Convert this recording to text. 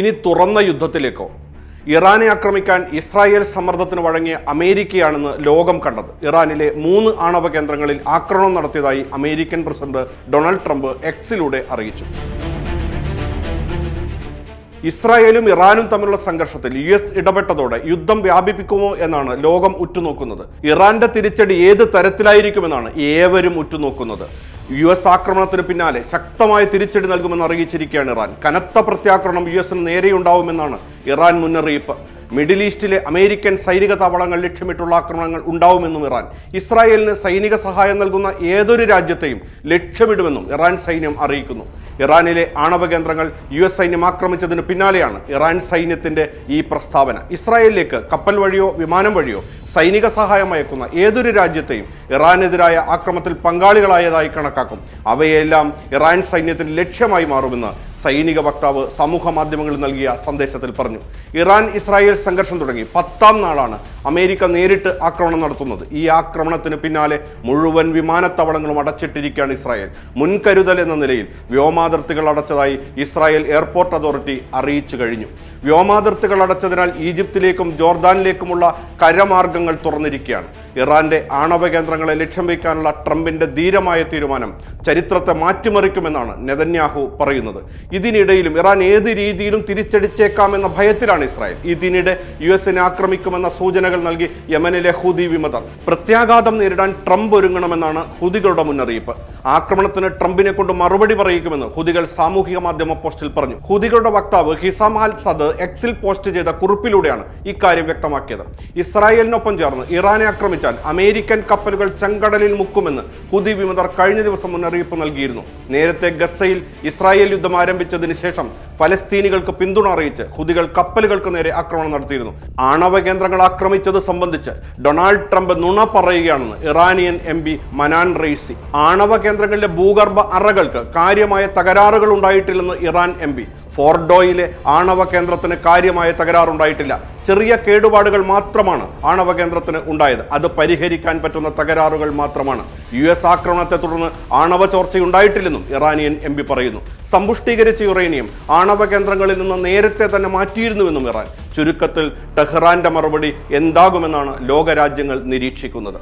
ഇനി തുറന്ന യുദ്ധത്തിലേക്കോ. ഇറാനെ ആക്രമിക്കാൻ ഇസ്രായേൽ സമ്മർദ്ദത്തിന് വഴങ്ങിയ അമേരിക്കയാണെന്ന് ലോകം കണ്ടത്. ഇറാനിലെ മൂന്ന് ആണവ കേന്ദ്രങ്ങളിൽ ആക്രമണം നടത്തിയതായി അമേരിക്കൻ പ്രസിഡന്റ് ഡൊണാൾഡ് ട്രംപ് എക്സിലൂടെ അറിയിച്ചു. ഇസ്രായേലും ഇറാനും തമ്മിലുള്ള സംഘർഷത്തിൽ യു എസ് ഇടപെട്ടതോടെ യുദ്ധം വ്യാപിപ്പിക്കുമോ എന്നാണ് ലോകം ഉറ്റുനോക്കുന്നത്. ഇറാന്റെ തിരിച്ചടി ഏത് തരത്തിലായിരിക്കുമെന്നാണ് ഏവരും ഉറ്റുനോക്കുന്നത്. യു എസ് ആക്രമണത്തിന് പിന്നാലെ ശക്തമായ തിരിച്ചടി നൽകുമെന്ന് അറിയിച്ചിരിക്കുകയാണ് ഇറാൻ. കനത്ത പ്രത്യാക്രമണം യു എസിന് നേരെയുണ്ടാവുമെന്നാണ് ഇറാൻ മുന്നറിയിപ്പ്. മിഡിൽ ഈസ്റ്റിലെ അമേരിക്കൻ സൈനിക താവളങ്ങൾ ലക്ഷ്യമിട്ടുള്ള ആക്രമണങ്ങൾ ഉണ്ടാവുമെന്നും ഇറാൻ. ഇസ്രായേലിന് സൈനിക സഹായം നൽകുന്ന ഏതൊരു രാജ്യത്തെയും ലക്ഷ്യമിടുമെന്നും ഇറാൻ സൈന്യം അറിയിക്കുന്നു. ഇറാനിലെ ആണവ കേന്ദ്രങ്ങൾ യു എസ് സൈന്യം ആക്രമിച്ചതിന് പിന്നാലെയാണ് ഇറാൻ സൈന്യത്തിന്റെ ഈ പ്രസ്താവന. ഇസ്രായേലിലേക്ക് കപ്പൽ വഴിയോ വിമാനം വഴിയോ സൈനിക സഹായം അയക്കുന്ന ഏതൊരു രാജ്യത്തെയും ഇറാനെതിരായ ആക്രമത്തിൽ പങ്കാളികളായതായി കണക്കാക്കും. അവയെല്ലാം ഇറാൻ സൈന്യത്തിന് ലക്ഷ്യമായി മാറുമെന്ന് സൈനിക വക്താവ് സമൂഹ മാധ്യമങ്ങളിൽ നൽകിയ സന്ദേശത്തിൽ പറഞ്ഞു. ഇറാൻ ഇസ്രായേൽ സംഘർഷം തുടങ്ങി പത്താം നാളാണ് അമേരിക്ക നേരിട്ട് ആക്രമണം നടത്തുന്നത്. ഈ ആക്രമണത്തിന് പിന്നാലെ മുഴുവൻ വിമാനത്താവളങ്ങളും അടച്ചിട്ടിരിക്കുകയാണ് ഇസ്രായേൽ. മുൻകരുതൽ എന്ന നിലയിൽ വ്യോമാതിർത്തികൾ അടച്ചതായി ഇസ്രായേൽ എയർപോർട്ട് അതോറിറ്റി അറിയിച്ചു കഴിഞ്ഞു. വ്യോമാതിർത്തികൾ അടച്ചതിനാൽ ഈജിപ്തിലേക്കും ജോർദാനിലേക്കുമുള്ള കരമാർഗങ്ങൾ തുറന്നിരിക്കുകയാണ്. ഇറാന്റെ ആണവ കേന്ദ്രങ്ങളെ ലക്ഷ്യം വയ്ക്കാനുള്ള ട്രംപിന്റെ ധീരമായ തീരുമാനം ചരിത്രത്തെ മാറ്റിമറിക്കുമെന്നാണ് നെതന്യാഹു പറയുന്നത്. ഇതിനിടയിലും ഇറാൻ ഏത് രീതിയിലും തിരിച്ചടിച്ചേക്കാമെന്ന ഭയത്തിലാണ് ഇസ്രായേൽ. ഇതിനിടെ യു എസിനെ ആക്രമിക്കുമെന്ന സൂചനകൾ നൽകി യമനിലെ ഹുദി വിമതർ. പ്രത്യാഘാതം നേരിടാൻ ട്രംപ് ഒരുങ്ങണമെന്നാണ് ഹുദികളുടെ മുന്നറിയിപ്പ്. ആക്രമണത്തിന് ട്രംപിനെ കൊണ്ട് മറുപടി പറയിക്കുമെന്ന് ഹുദികൾ സാമൂഹിക മാധ്യമ പോസ്റ്റിൽ പറഞ്ഞു. ഹുദികളുടെ വക്താവ് ഹിസാം അൽ സദ് എക്സിൽ പോസ്റ്റ് ചെയ്ത കുറിപ്പിലൂടെയാണ് ഇക്കാര്യം വ്യക്തമാക്കിയത്. ഇസ്രായേലിനൊപ്പം ചേർന്ന് ഇറാനെ ആക്രമിച്ചാൽ അമേരിക്കൻ കപ്പലുകൾ ചെങ്കടലിൽ മുക്കുമെന്ന് ഹുദി വിമതർ കഴിഞ്ഞ ദിവസം മുന്നറിയിപ്പ് നൽകിയിരുന്നു. നേരത്തെ ഗസയിൽ ഇസ്രായേൽ യുദ്ധം ആരംഭിച്ചതിന് ശേഷം ഫലസ്തീനികൾക്ക് പിന്തുണ അറിയിച്ച് ഹുദികൾ കപ്പലുകൾക്ക് നേരെ ആക്രമണം നടത്തിയിരുന്നു. ആണവ കേന്ദ്രങ്ങൾ ആക്രമിച്ചത് സംബന്ധിച്ച് ഡൊണാൾഡ് ട്രംപ് നുണ പറയുകയാണെന്ന് Iranian M P Manan Raisi. ആണവ കേന്ദ്രങ്ങളിലെ ഭൂഗർഭ അറകൾക്ക് കാര്യമായ തകരാറുകൾ ഉണ്ടായിട്ടില്ലെന്ന് ഇറാൻ എം പി. ഫോർഡോയിലെ ആണവ കേന്ദ്രത്തിന് കാര്യമായ തകരാറുണ്ടായിട്ടില്ല. ചെറിയ കേടുപാടുകൾ മാത്രമാണ് ആണവ കേന്ദ്രത്തിന് ഉണ്ടായത്. അത് പരിഹരിക്കാൻ പറ്റുന്ന തകരാറുകൾ മാത്രമാണ്. യു എസ് ആക്രമണത്തെ തുടർന്ന് ആണവ ചോർച്ചയുണ്ടായിട്ടില്ലെന്നും ഇറാനിയൻ എം പി പറയുന്നു. സമ്പുഷ്ടീകരിച്ച യുറേനിയം ആണവ കേന്ദ്രങ്ങളിൽ നിന്ന് നേരത്തെ തന്നെ മാറ്റിയിരുന്നുവെന്നും ഇറാൻ. ചുരുക്കത്തിൽ ടെഹ്റാന്റെ മറുപടി എന്താകുമെന്നാണ് ലോകരാജ്യങ്ങൾ നിരീക്ഷിക്കുന്നത്.